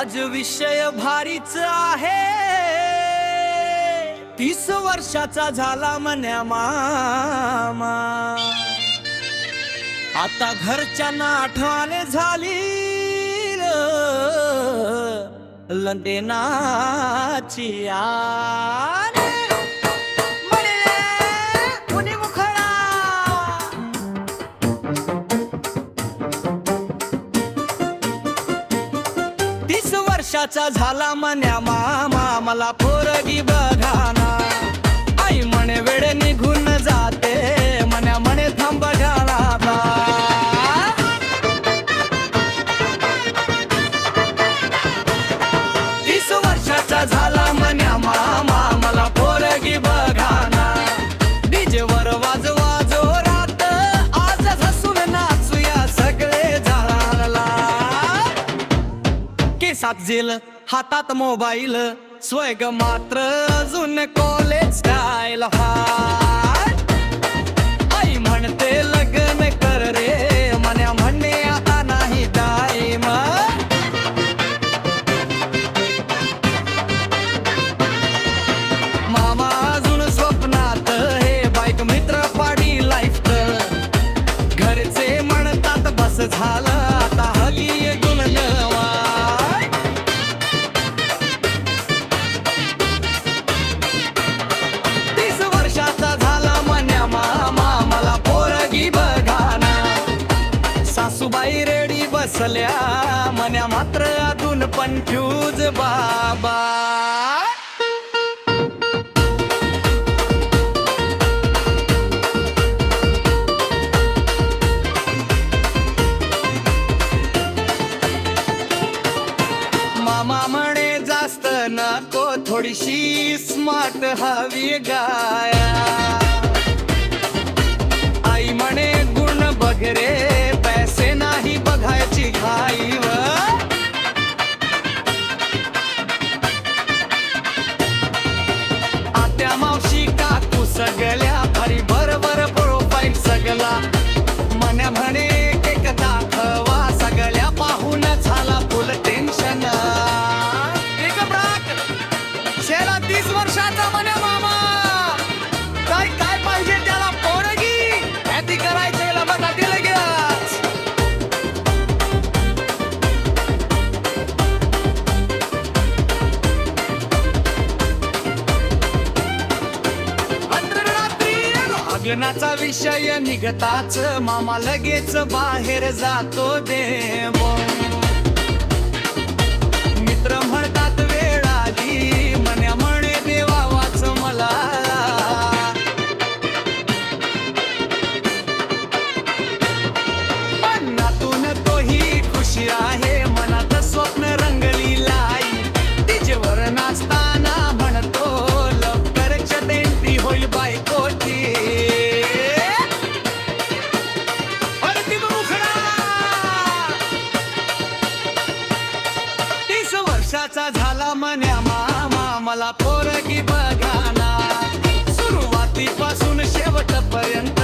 आज विषय भारीच आहे. तीस वर्षाचा झाला म्हण्या मामा. आता घरच्यांना आठवण झाली लंडेनाची आ वर्षाचा झाला मन्या मामा मला पोरगी बघ. केसात जेल हातात मोबाईल स्वयग मात्र अजून कॉलेज स्टाईल हा. बसल्या मन्या मात्र अजून कन्फ्यूज बाबा. मामा म्हणे जास्त नको थोडीशी स्मार्ट हवी गाया. तीस वर्षाचा मामा. काय काय पाहिजे त्याला पोरगी? ह्याती करायचे बघा दिलं लगेच. रात्री लग्नाचा विषय निघताच. मामा लगेच बाहेर जातो देव. मला पोरगी बघाना सुरुवातीपासून शेवटपर्यंत